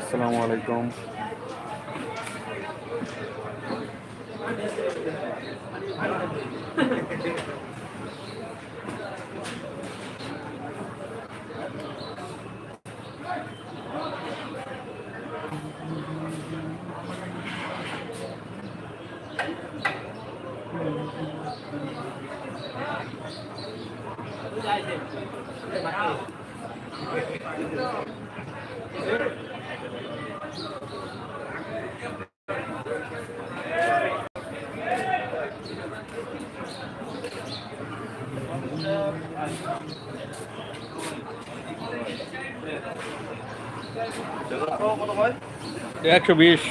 আসসালামু আলাইকুম একশো বিশ।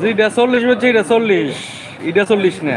যেটা চল্লিশ বলছে এটা চল্লিশ। এটা চল্লিশ না।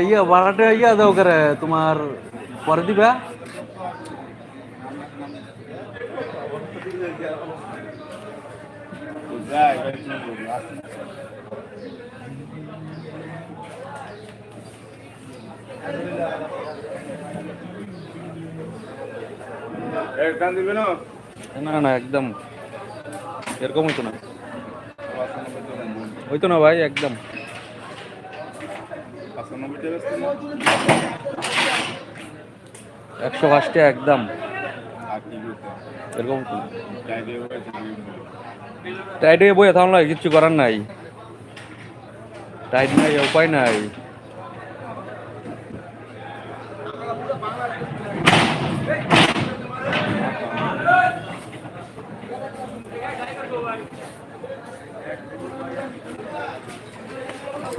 ইয়া ভাড়াটা ইয়া দাও করে তোমার পরে দিবা। না না একদম। এরকম হইতো না। হইতো না ভাই একদম। একশো পাঁচটা একদম। এরকম টাইট হয়ে বইয়ে থামলো কিচ্ছু করার নাই। টাইট নাই, উপায় নাই।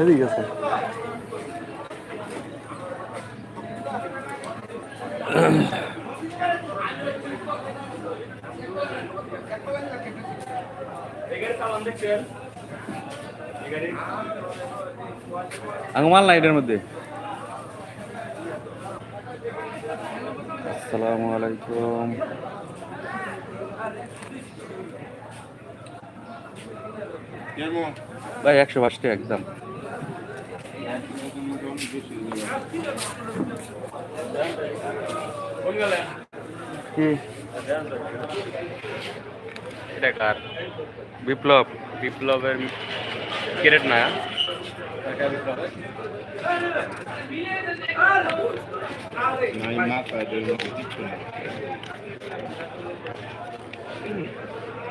ঠিক আছে। আঙ্গমাল না এটার মধ্যে। আসসালামু আলাইকুম। ভাই একশো পাঁচটা একদম। কি? বিপ্লব। বিপ্লবের ক্যারেট না?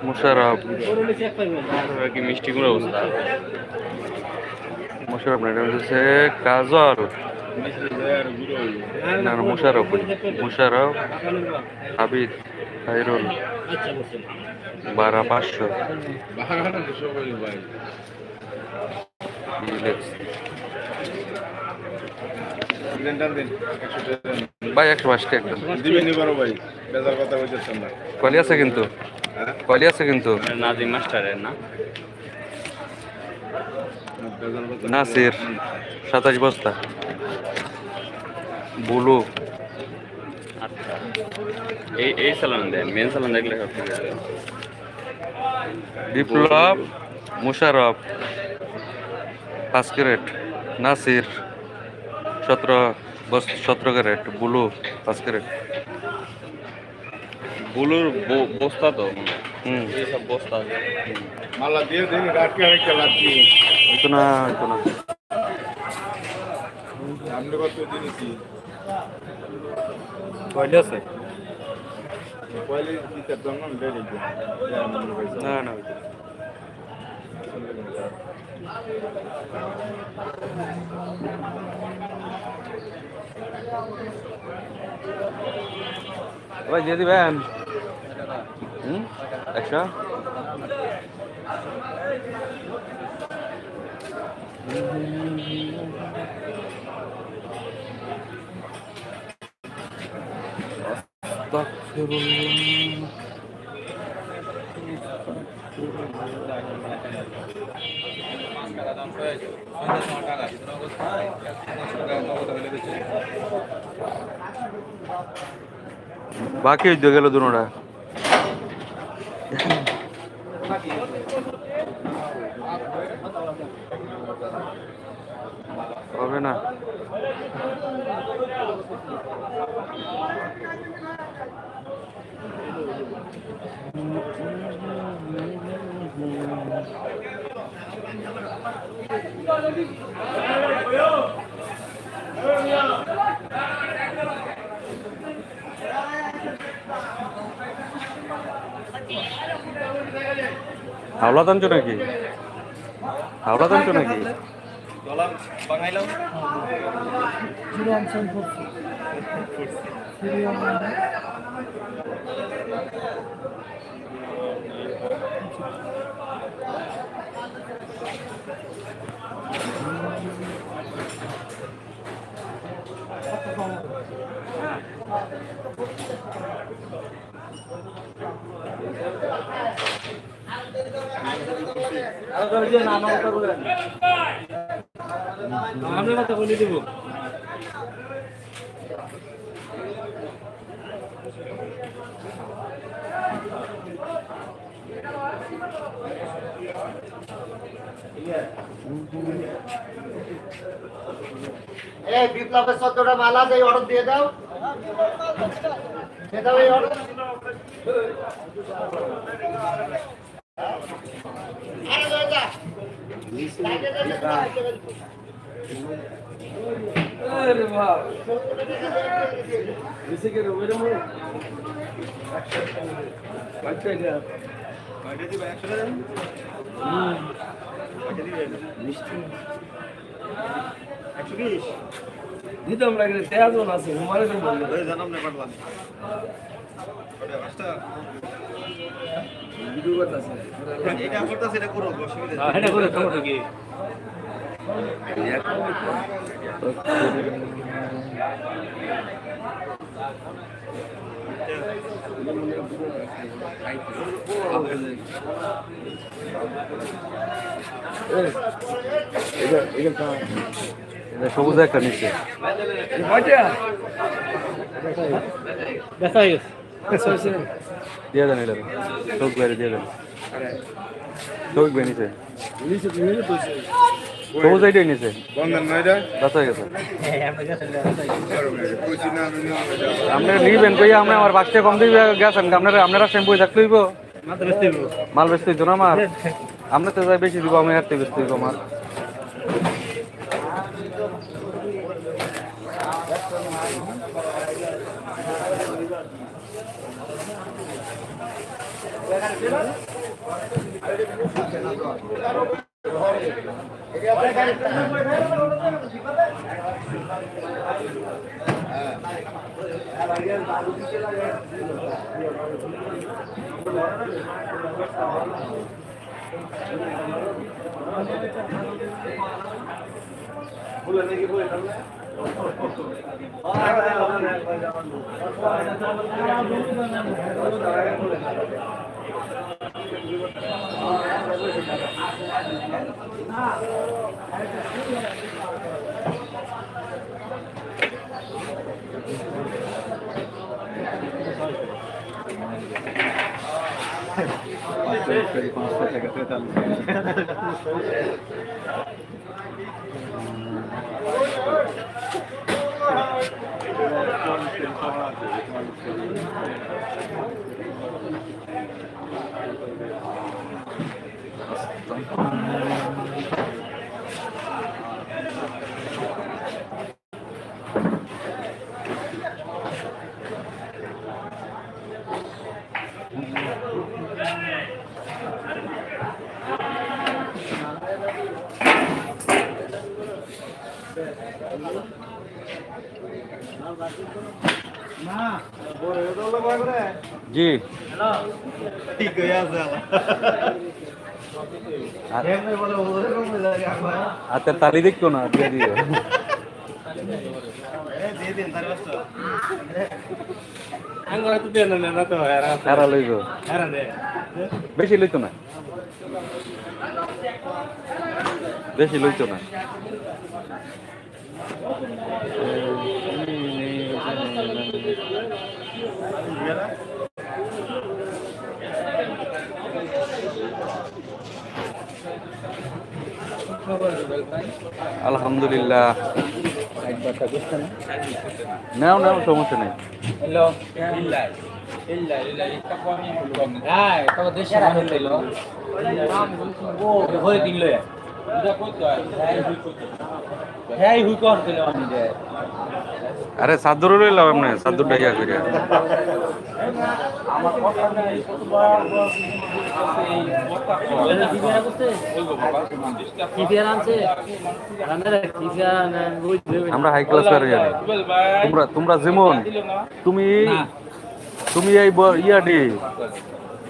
মুশারফ কি মুশারফ না হচ্ছে কাজল মুশারফ মুশারফ হাবিদ খাইরুল বারা পাঁচশো। ভাই একশো টাকা একদম ভাই বেজার কথা কলি আছে কিন্তু? হ্যাঁ কলি আছে কিন্তু? নাজিম মাস্টারের না? নাসির সাতাশ বস্তা। বুলু। আচ্ছা এই এই দেন মেন চালান দেখলে বিপ্লব মুশারফ পাঁচ ক্যারেট নাসির সতেরো সতেরো ক্যারেট বুলু পাঁচ ক্যারেট বুলুর ব- বস্তা তো। হুম। এইসব বস্তা মালা দিয়ে দিন রাখি আমি খেলাচ্ছি হইতো না হইতো না। আপনি কত দিনছি কয়টা আছে? তো না না ভাই দিয়ে দিবেন হুম একশো আস্তাগফিরুল্লাহ। বাকি গেল দুটা হবে না হাওলা টানছো নাকি? হাওলা টানছো নাকি? এই বিপ্লবের চোদ্দটা মালা যে অর্ডার দিয়ে দাও। দিয়ে দাও এই অর্ডার। দিতাম লাগলে তেয়াজন আছে বলল জানাম না পারলাম ভিডিও করতেছে এটা করতেছে এটা করো অসুবিধা এটা করে সমস্যা কি? সবুজ একটা নিচে দেখা হয়ে গেছে। দিয়ে দেন এটা চোখ বাইরে দিয়ে দেন। চোখ নিচে। সবুজ এইটাই নিচে। বাঁচা গেছে। আপনারা নিবেন কই আমরা আমার বাসটা কম দিবে গেছেন আপনারা আপনারা শ্যাম্পু থাকতে হইব? মাল বেচতে হইতো না আমার? আমরা তো যাই বেশি দিব আমি হাতে বেচতে হইব আমার। ভুলে নাকি বলে জি ঠিক হয়ে আছে হাতের তালি দেখতো না দিয়ে দিও দিয়ে দিন তার ব্যস্ত আঙ্গুরা তো দেন না না তো এরা হারা লইব এরা দে বেশি লইতো না। বেশি লইতো না। আলহামদুলিল্লাহ। নাও নাও সমস্যা নেই। হ্যালো হয়ে। কত হ্যাঁ হুই হ্যাঁ কর দিল আমি আরে সাদ্দুর রইলাম এমনি সাদ্দুর ডাইয়া করিয়া আমার কথা নাই কত বার এই বক্তা আমরা হাই ক্লাস প্লেয়ার জানি তোমরা তোমরা যেমন তুমি তুমি এই ব- ইয়াডি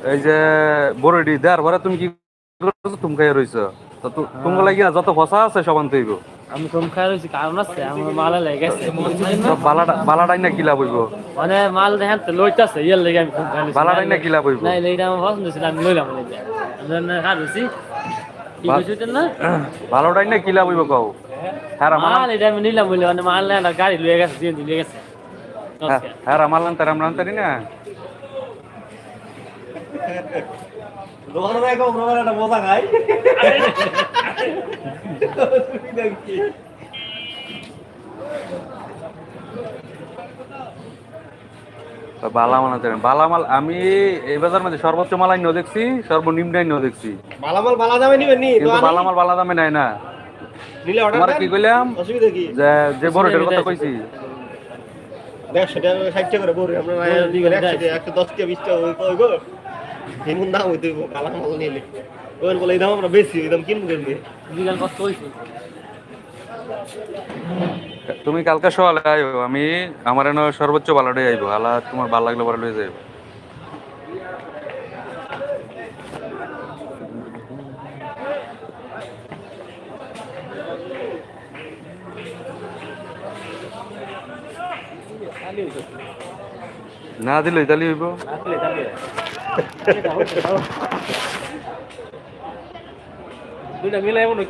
এই যে বড়ডি দেয়ার পরে তুমি কি করছ? তুমি খাইয়া রইছো। তো তোমার লাগি যত ফসা আছে সবান তৈব। আমি কম খাই রয়েছি কারণ আছে আমার মালা লেগেছে সব বালাটা বালাটাই না কিলা বইব মানে মাল দেখেন তো লইতাছে ইয়ের লেগে আমি কম খাই বালাটাই না কিলা বইব না এইটা আমার পছন্দ ছিল আমি লইলাম লেগে আমি খাই রয়েছি। কি না? বালোটাই না কিলা বইব কও? হ্যাঁ আমার মাল এটা আমি নিলাম বলে মানে মাল না গাড়ি লয়ে গেছে দিয়ে গেছে। হ্যাঁ আমার লান্তার আমরা লান্তারি না? দোকানে যাই কম একটা মজা খাই দেখি বালামাল আমি এই বাজার মধ্যে সর্বোচ্চ মালাই নিয়েও দেখছি সর্বনিম্ন দেখছি। বালা দামে নিবেন নি? কিন্তু বালামাল বালা দামে নাই না। নিলে অর্ডার তোমার কি কইলাম? অসুবিধা কি? যে যে বড়টার কথা কইছি। দেড়শো টাকা ষাট টাকা করে বড় টাকা টাকা ওই এমন দাম হইতে কালা মাল নিলে বলে এই দাম আমরা বেশি ওই দাম কিনবো কেমনি? বিকাল কষ্ট হয়েছে তুমি কালকে সকালে আইও আমি আমার এনে সর্বোচ্চ ভালোটাই আইবো আলা তোমার ভালো লাগলে পরে লয়ে যাইব। না দিলে তাহলে হইব। Duda, me lembro que